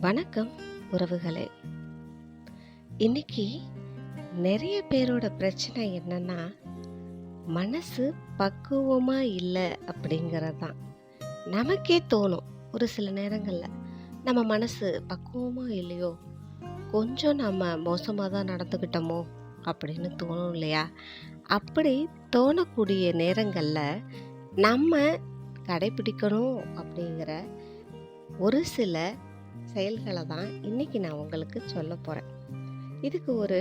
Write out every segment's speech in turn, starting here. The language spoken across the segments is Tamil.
வணக்கம் உறவுகளே. இன்னைக்கு நிறைய பேரோட பிரச்சனை என்னன்னா மனசு பக்குவமா இல்லை அப்படிங்கிறது தான் நமக்கே தோணும் ஒரு சில நேரங்களில் நம்ம மனசு பக்குவமா இல்லையோ கொஞ்சம் நம்ம மோசமாக தான் நடந்துக்கிட்டோமோ அப்படின்னு தோணும் இல்லையா? அப்படி தோணக்கூடிய நேரங்களில் நம்ம கடைபிடிக்கணும் அப்படிங்கிற ஒரு சில செயல்களை தான் இன்னைக்கு நான் உங்களுக்கு சொல்ல போகிறேன் இதுக்கு ஒரு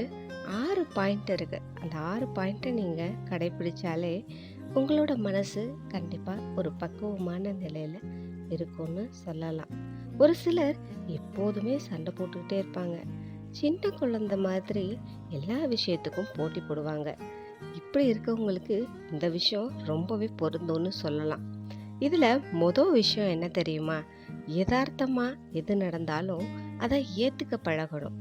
ஆறு பாயிண்ட் இருக்குது அந்த ஆறு பாயிண்ட்டை நீங்கள் கடைபிடிச்சாலே உங்களோட மனசு கண்டிப்பாக ஒரு பக்குவமான நிலையில் இருக்கும்னு சொல்லலாம். ஒரு சிலர் எப்போதுமே சண்டை போட்டுக்கிட்டே இருப்பாங்க. சின்ன குழந்தை மாதிரி எல்லா விஷயத்துக்கும் போட்டி போடுவாங்க. இப்படி இருக்கவங்களுக்கு இந்த விஷயம் ரொம்பவே பொருந்தும்னு சொல்லலாம். இதில் மொதல் விஷயம் என்ன தெரியுமா? யதார்த்தமாக எது நடந்தாலும் அதை ஏற்றுக்க பழகணும்.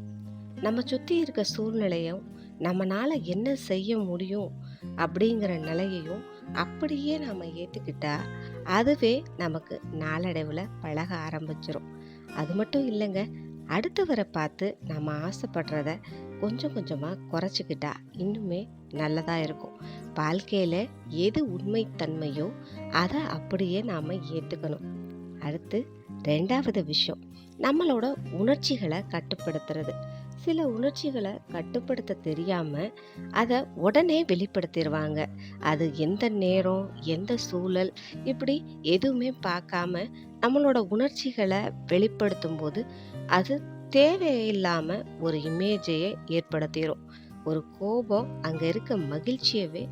நம்ம சுற்றி இருக்க சூழ்நிலையும் நம்மளால் என்ன செய்ய முடியும் அப்படிங்கிற நிலையையும் அப்படியே நாம் ஏற்றுக்கிட்டா அதுவே நமக்கு நாளடைவில் பழக ஆரம்பிச்சிடும் அது மட்டும் இல்லைங்க அடுத்தவரை பார்த்து நம்ம ஆசைப்படுறத கொஞ்சம் கொஞ்சமாக குறைச்சிக்கிட்டா இன்னுமே நல்லதாக இருக்கும். வாழ்க்கையில் எது உண்மைத்தன்மையோ அதை அப்படியே நாம் ஏற்றுக்கணும் அடுத்து ரெண்டாவது விஷயம் நம்மளோட உணர்ச்சிகளை கட்டுப்படுத்துறது. சில உணர்ச்சிகளை கட்டுப்படுத்த தெரியாமல் அதை உடனே வெளிப்படுத்திடுவாங்க அது எந்த நேரம் எந்த சூழல் இப்படி எதுவுமே பார்க்காம நம்மளோட உணர்ச்சிகளை வெளிப்படுத்தும் போது அது தேவையில்லாமல் ஒரு இமேஜையை ஏற்படுத்திடும் ஒரு கோபம் அங்கே இருக்க மகிழ்ச்சியவே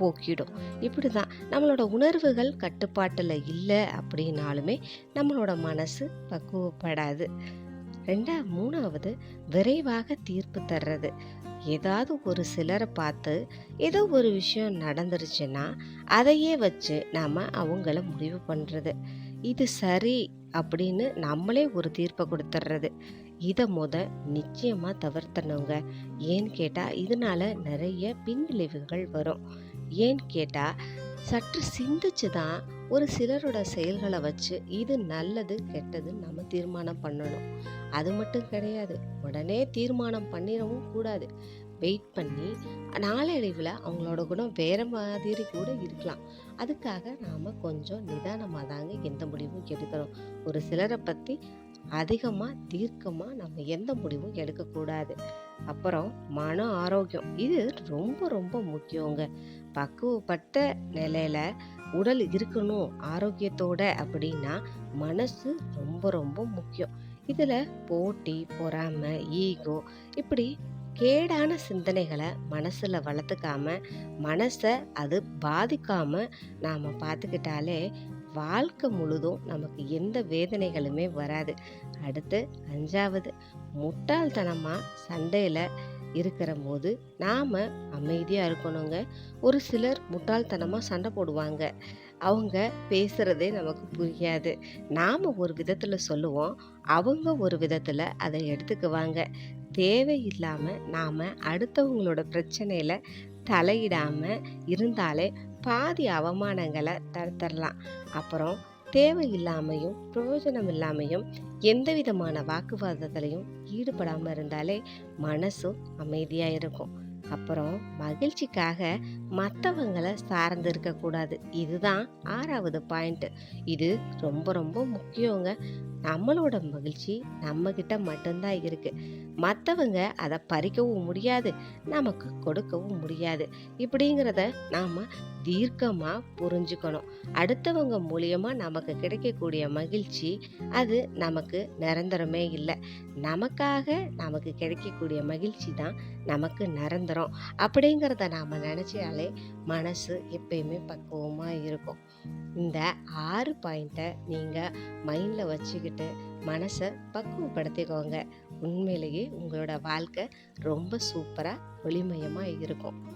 போக்கிடும். இப்படி தான் நம்மளோட உணர்வுகள் கட்டுப்பாட்டில் இல்லை அப்படின்னாலுமே நம்மளோட மனசு பக்குவப்படாது. ரெண்டா மூணாவது விரைவாக தீர்ப்பு தர்றது. ஏதாவது ஒரு சிலரை பார்த்து ஏதோ ஒரு விஷயம் நடந்துருச்சுன்னா அதையே வச்சு நாம் அவங்கள முடிவு பண்ணுறது இது சரி அப்படின்னு நம்மளே ஒரு தீர்ப்பை கொடுத்துட்றது இதை முத நிச்சயமாக தவிர்த்தணுங்க. ஏன்னு கேட்டால் இதனால நிறைய பின்விளைவுகள் வரும். ஏன்னு கேட்டால் சற்று சிந்திச்சு தான் ஒரு சிலரோட செயல்களை வச்சு இது நல்லது கெட்டது நம்ம தீர்மானம் பண்ணணும். அது மட்டும் கிடையாது. உடனே தீர்மானம் பண்ணிடவும் கூடாது. வெயிட் பண்ணி நாளடைவில் அவங்களோட குணம் வேறு மாதிரி கூட இருக்கலாம். அதுக்காக நாம் கொஞ்சம் நிதானமாக தாங்க எந்த முடிவும் எடுக்கிறோம். ஒரு சிலரை பற்றி அதிகமாக தீர்க்கமாக நம்ம எந்த முடிவும் எடுக்கக்கூடாது. அப்புறம் மன ஆரோக்கியம் இது ரொம்ப ரொம்ப முக்கியங்க. பக்குவப்பட்ட நிலையில் உடல் இருக்கணும் ஆரோக்கியத்தோட அப்படின்னா மனசு ரொம்ப ரொம்ப முக்கியம். இதில் போட்டி பொறாமை ஈகோ இப்படி கேடான சிந்தனைகளை மனசில் வளர்த்துக்காம மனசை அது பாதிக்காம நாம் பார்த்துக்கிட்டாலே வாழ்க்கை முழுதும் நமக்கு எந்த வேதனைகளுமே வராது. அடுத்து அஞ்சாவது முட்டாள்தனமாக சண்டையில் இருக்கிற போது நாம் அமைதியாக இருக்கணுங்க. ஒரு சிலர் முட்டாள்தனமாக சண்டை போடுவாங்க. அவங்க பேசுகிறதே நமக்கு புரியாது. நாம் ஒரு விதத்தில் சொல்லுவோம் அவங்க ஒரு விதத்தில் அதை எடுத்துக்குவாங்க. தேவையில்லாமல் நாம் அடுத்தவங்களோட பிரச்சனையில் தலையிடாமல் இருந்தாலே பாதி அவமானங்களை தடுத்துடலாம் அப்புறம் தேவையில்லாமையும் பிரயோஜனம் இல்லாமையும் எந்த விதமான வாக்குவாதத்திலையும் ஈடுபடாமல் இருந்தாலே மனசும் அமைதியாக இருக்கும். அப்புறம் மகிழ்ச்சிக்காக மற்றவங்களை சார்ந்து இருக்கக்கூடாது. இதுதான் ஆறாவது பாயிண்ட் இது ரொம்ப ரொம்ப முக்கியங்க. நம்மளோட மகிழ்ச்சி நம்மக்கிட்ட மட்டும்தான் இருக்குது மற்றவங்க அதை பறிக்கவும் முடியாது நமக்கு கொடுக்கவும் முடியாது. இப்படிங்கிறத நாம் தீர்க்கமாக புரிஞ்சுக்கணும். அடுத்தவங்க மூலியமாக நமக்கு கிடைக்கக்கூடிய மகிழ்ச்சி அது நமக்கு நிரந்தரமே இல்லை. நமக்காக நமக்கு கிடைக்கக்கூடிய மகிழ்ச்சி தான் நமக்கு நிரந்தரம். அப்படிங்கிறத நாம் நினச்சாலே மனசு எப்பயுமே பக்குவமாக இருக்கும். இந்த ஆறு பாயிண்ட்டை நீங்கள் மைண்டில் வச்சுக்கிட்டு மனசை பக்குவப்படுத்திக்கோங்க. உண்மையிலேயே உங்களோட வாழ்க்கை ரொம்ப சூப்பராக ஒளிமயமாக இருக்கும்.